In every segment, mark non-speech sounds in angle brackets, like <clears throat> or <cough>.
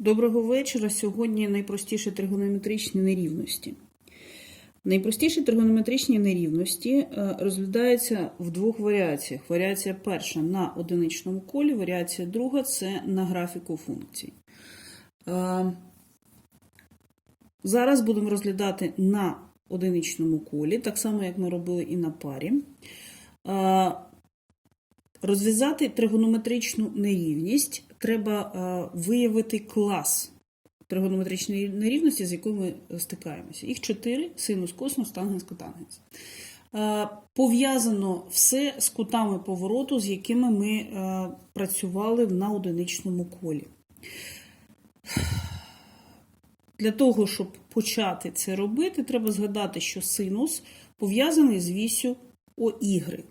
Доброго вечора. Сьогодні найпростіші тригонометричні нерівності. Найпростіші тригонометричні нерівності е, розглядаються в двох варіаціях. Варіація перша на одиничному колі, варіація друга це на графіку функцій. Е, Зараз будемо розглядати на одиничному колі, так само, як ми робили і на парі. Е, Розв'язати тригонометричну нерівність треба е, виявити клас тригонометричної нерівності, з якою ми стикаємося. Їх чотири: синус, косинус, тангенс, котангенс. Е, Пов'язано все з кутами повороту, з якими ми е, працювали на одиничному колі. Для того, щоб почати це робити, треба згадати, що синус пов'язаний з вісю ОY.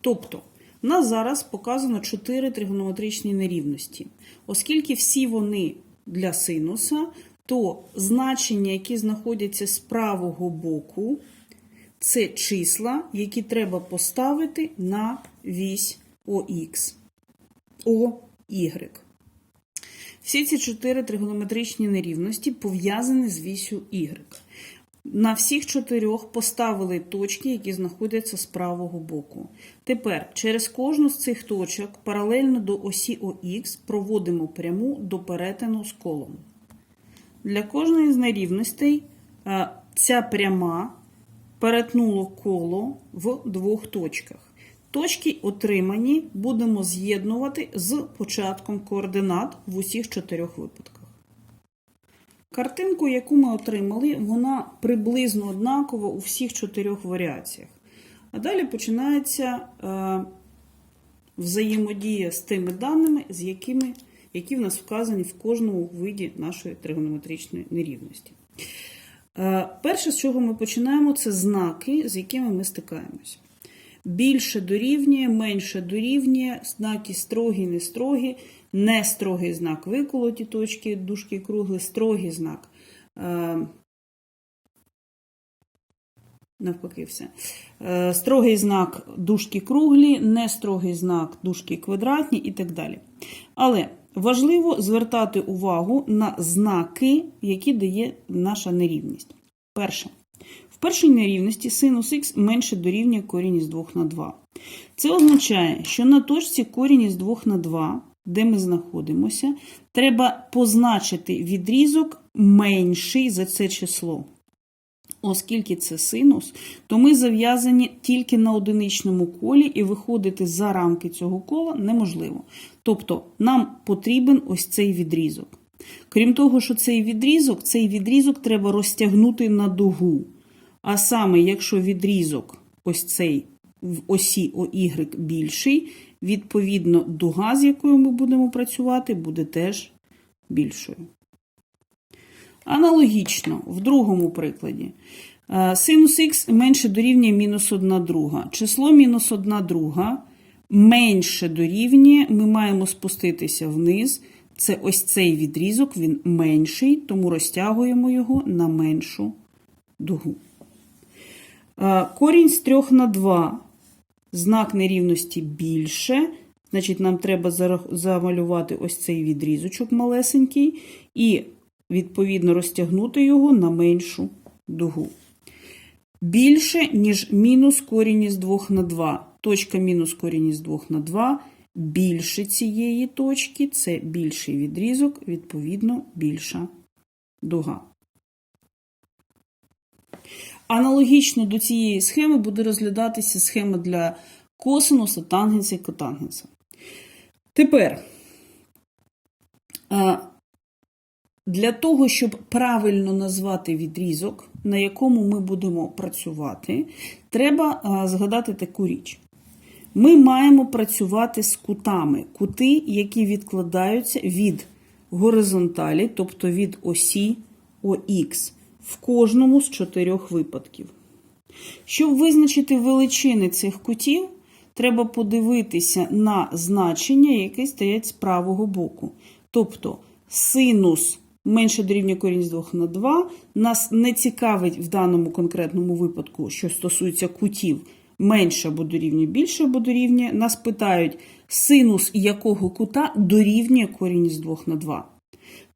Тобто, у нас зараз показано 4 тригонометричні нерівності. Оскільки всі вони для синуса, то значення, які знаходяться з правого боку, це числа, які треба поставити на вісь ОХ. ОY. Всі ці чотири тригонометричні нерівності пов'язані з вісю Y. На всіх чотирьох поставили точки, які знаходяться з правого боку. Тепер через кожну з цих точок паралельно до осі ОХ проводимо пряму до перетину з колом. Для кожної з нерівностей е, ця пряма перетнула коло в двох точках. Точки отримані будемо з'єднувати з початком координат в усіх чотирьох випадках. Картинку, яку ми отримали, вона приблизно однакова у всіх чотирьох варіаціях. А далі починається е, взаємодія з тими даними, з якими, які в нас вказані в кожному виді нашої тригонометричної нерівності. Е, перше, з чого ми починаємо, це знаки, з якими ми стикаємося. Більше дорівнює, менше дорівнює, знаки строгі, не строгі, не строгий знак виколоті точки, дужки кругли, строгий знак. Е, навпаки, все. Е, строгий знак дужки круглі, не строгий знак дужки квадратні і так далі. Але важливо звертати увагу на знаки, які дає наша нерівність. Перше. В першій нерівності синус х менше дорівнює корінь із 2 на 2. Це означає, що на точці корінь із 2 на 2, де ми знаходимося, треба позначити відрізок менший за це число. Оскільки це синус, то ми зав'язані тільки на одиничному колі і виходити за рамки цього кола неможливо. Тобто нам потрібен ось цей відрізок. Крім того, що цей відрізок, цей відрізок треба розтягнути на дугу. А саме, якщо відрізок ось цей в осі ОY більший, відповідно, дуга, з якою ми будемо працювати, буде теж більшою. Аналогічно, в другому прикладі. Е, Синус х менше дорівнює мінус 1 друга. Число мінус 1 друга менше дорівнює, ми маємо спуститися вниз. Це ось цей відрізок, він менший, тому розтягуємо його на меншу дугу. Е, Корінь з 3 на 2. Знак нерівності більше. Значить, нам треба замалювати ось цей відрізочок малесенький і, відповідно, розтягнути його на меншу дугу. Більше, ніж мінус корінь із 2 на 2. Точка мінус корінь із 2 на 2. Більше цієї точки це більший відрізок, відповідно, більша дуга. Аналогічно до цієї схеми буде розглядатися схема для косинуса, тангенса і котангенса. Тепер, е, для того, щоб правильно назвати відрізок, на якому ми будемо працювати, треба е, згадати таку річ. Ми маємо працювати з кутами, кути, які відкладаються від горизонталі, тобто від осі ОХ, в кожному з чотирьох випадків. Щоб визначити величини цих кутів, треба подивитися на значення, які стоять з правого боку. Тобто синус менше дорівнює корінь з 2 на 2. Нас не цікавить в даному конкретному випадку, що стосується кутів, менше або дорівнює, більше або дорівнює. Нас питають, синус якого кута дорівнює корінь з 2 на 2.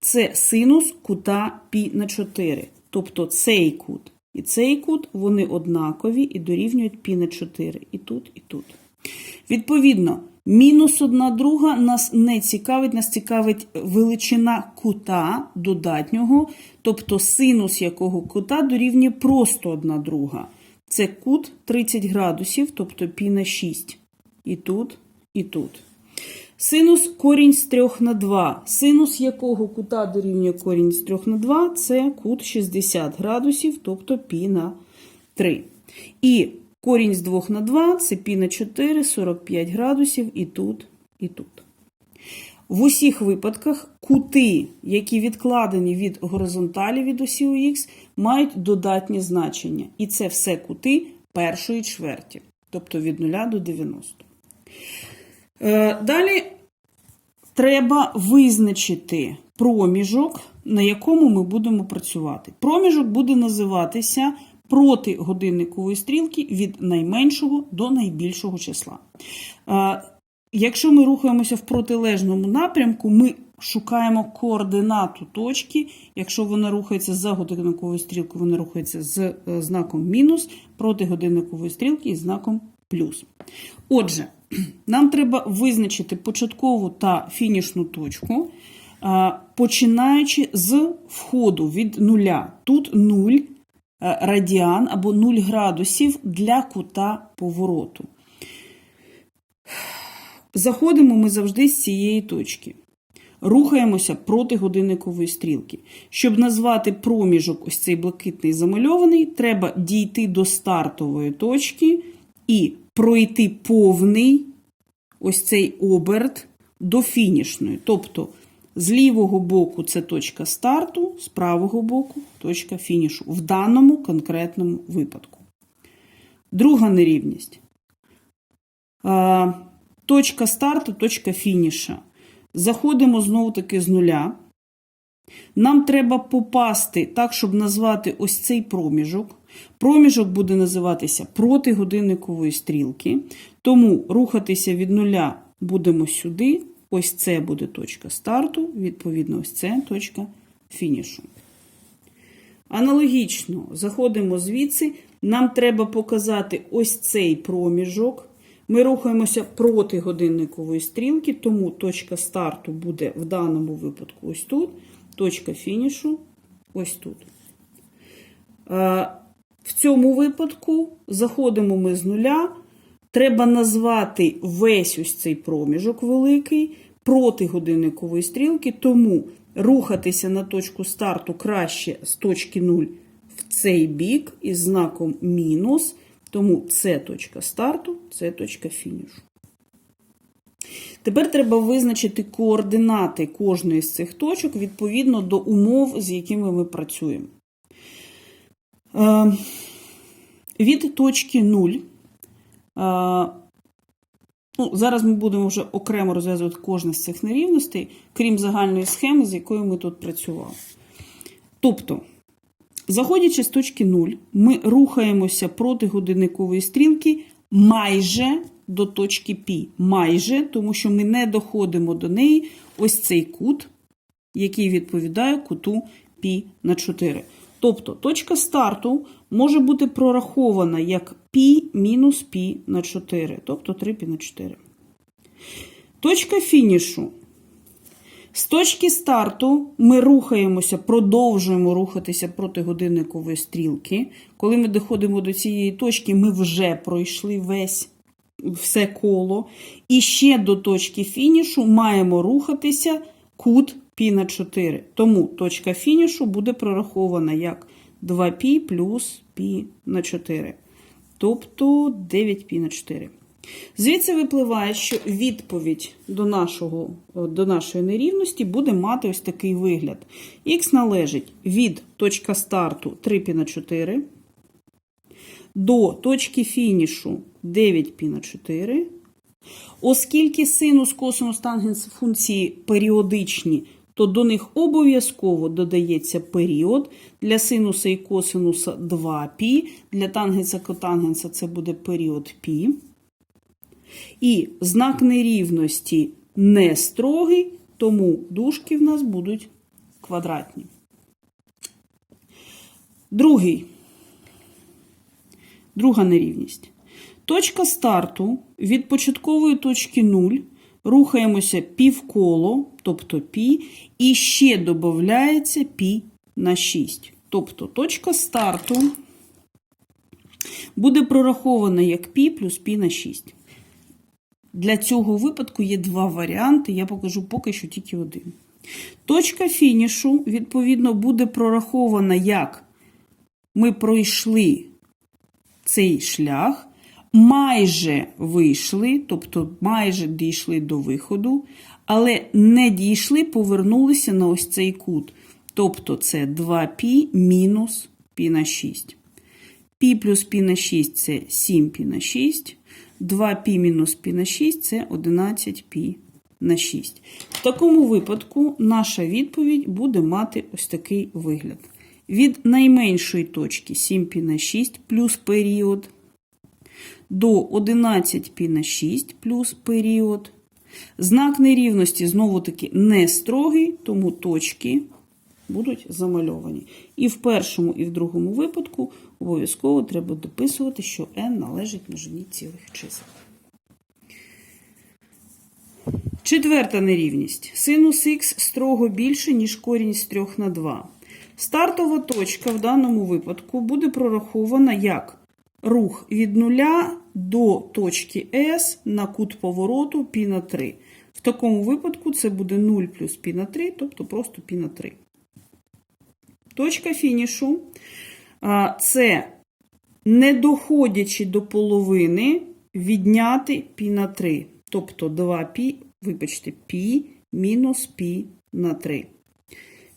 Це синус кута пі на 4. Тобто цей кут і цей кут, вони однакові і дорівнюють пі на 4. І тут, і тут. Відповідно, мінус одна друга нас не цікавить, нас цікавить величина кута додатнього, тобто синус якого кута дорівнює просто одна друга. Це кут 30 градусів, тобто пі на 6. І тут, і тут. Синус корінь з 3 на 2. Синус якого кута дорівнює корінь з 3 на 2, це кут 60 градусів, тобто пі на 3. І корінь з 2 на 2 це пі на 4, 45 градусів і тут, і тут. В усіх випадках кути, які відкладені від горизонталі від осі ОХ, мають додатні значення. І це все кути першої чверті, тобто від 0 до 90. Е, Далі треба визначити проміжок, на якому ми будемо працювати. Проміжок буде називатися проти годинникової стрілки від найменшого до найбільшого числа. Е, Якщо ми рухаємося в протилежному напрямку, ми шукаємо координату точки. Якщо вона рухається за годинниковою стрілкою, вона рухається з е, знаком мінус, проти годинникової стрілки із знаком плюс. Отже, <clears throat> нам треба визначити початкову та фінішну точку, починаючи з входу від нуля. Тут 0 е, радіан або 0 градусів для кута повороту. Заходимо ми завжди з цієї точки. Рухаємося проти годинникової стрілки. Щоб назвати проміжок, ось цей блакитний замальований, треба дійти до стартової точки і пройти повний ось цей оберт до фінішної. Тобто з лівого боку це точка старту, з правого боку точка фінішу. В даному конкретному випадку. Друга нерівність. Точка старту, точка фініша. Заходимо знову таки з нуля. Нам треба попасти так, щоб назвати ось цей проміжок. Проміжок буде називатися проти годинникової стрілки. Тому рухатися від нуля будемо сюди. Ось це буде точка старту, відповідно, ось це точка фінішу. Аналогічно, заходимо звідси. Нам треба показати ось цей проміжок. Ми рухаємося проти годинникової стрілки, тому точка старту буде в даному випадку ось тут, точка фінішу ось тут. В цьому випадку заходимо ми з нуля. Треба назвати весь ось цей проміжок великий проти годинникової стрілки, тому рухатися на точку старту краще з точки 0 в цей бік із знаком мінус. Тому це точка старту, це точка фінішу. Тепер треба визначити координати кожної з цих точок відповідно до умов, з якими ми працюємо. Е, від точки 0. Е, ну, Зараз ми будемо вже окремо розв'язувати кожну з цих нерівностей, крім загальної схеми, з якою ми тут працювали. Тобто. Заходячи з точки 0, ми рухаємося проти годинникової стрілки майже до точки Пі. Майже, тому що ми не доходимо до неї ось цей кут, який відповідає куту Пі на 4. Тобто точка старту може бути прорахована як Пі мінус Пі на 4, тобто 3 пі на 4. Точка фінішу з точки старту ми рухаємося, продовжуємо рухатися проти годинникової стрілки. Коли ми доходимо до цієї точки, ми вже пройшли весь все коло. І ще до точки фінішу маємо рухатися кут пі на 4. Тому точка фінішу буде прорахована як 2π плюс пі на 4. Тобто 9 пі на 4. Звідси випливає, що відповідь до нашого, до нашої нерівності буде мати ось такий вигляд. Х належить від точки старту 3 пі на 4 до точки фінішу 9 пі на 4. Оскільки синус, косинус, тангенс функції періодичні, то до них обов'язково додається період. Для синуса і косинуса 2π, для тангенса котангенса це буде період π. І знак нерівності не строгий, тому дужки в нас будуть квадратні. Другий. Друга нерівність. Точка старту від початкової точки 0 рухаємося півколо, тобто пі, і ще додається пі на 6. Тобто точка старту буде прорахована як пі плюс пі на 6. Для цього випадку є два варіанти, я покажу поки що тільки один. Точка фінішу, відповідно, буде прорахована як ми пройшли цей шлях, майже вийшли, тобто майже дійшли до виходу, але не дійшли, повернулися на ось цей кут. Тобто це 2π мінус π на 6. Пі плюс пі на 6 це 7 пі на 6. 2 пі мінус пі на 6 це 11 пі на 6. В такому випадку наша відповідь буде мати ось такий вигляд. Від найменшої точки 7 пі на 6 плюс період до 11 пі на 6 плюс період. Знак нерівності знову-таки не строгий, тому точки будуть замальовані. І в першому, і в другому випадку обов'язково треба дописувати, що n належить множині цілих чисел. Четверта нерівність. Синус х строго більше, ніж корінь з 3 на 2. Стартова точка в даному випадку буде прорахована як рух від 0 до точки S на кут повороту π на 3. В такому випадку це буде 0 плюс π на 3, тобто просто π на 3. Точка фінішу а, це не доходячи до половини, відняти π на 3. Тобто 2π, вибачте, π мінус π на 3.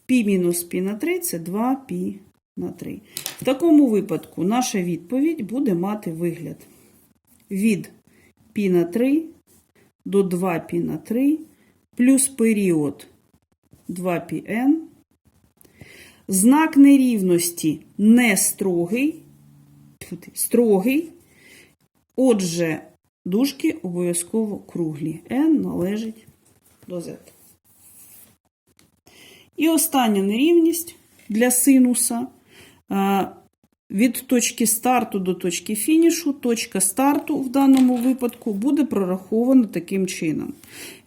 π мінус π на 3 це 2π на 3. В такому випадку наша відповідь буде мати вигляд від π на 3 до 2π на 3 плюс період 2πn. Знак нерівності не строгий, строгий. Отже, дужки обов'язково круглі. n належить до z. І остання нерівність для синуса Від точки старту до точки фінішу, точка старту в даному випадку буде прорахована таким чином.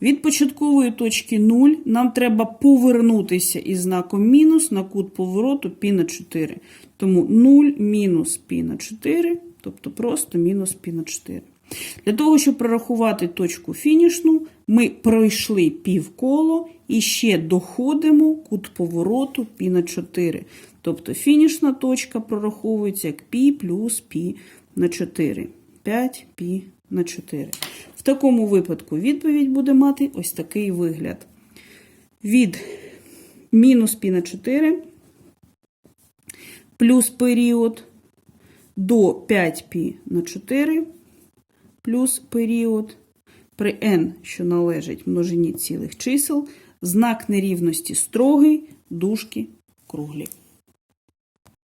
Від початкової точки 0 нам треба повернутися із знаком мінус на кут повороту π на 4. Тому 0 мінус π на 4, тобто просто мінус π на 4. Для того, щоб прорахувати точку фінішну, ми пройшли півколо і ще доходимо кут повороту π на 4. Тобто фінішна точка прораховується як π плюс π на 4. 5π на 4. В такому випадку відповідь буде мати ось такий вигляд. Від мінус π на 4 плюс період до 5π на 4 плюс період при n, що належить множині цілих чисел, знак нерівності строгий, дужки круглі.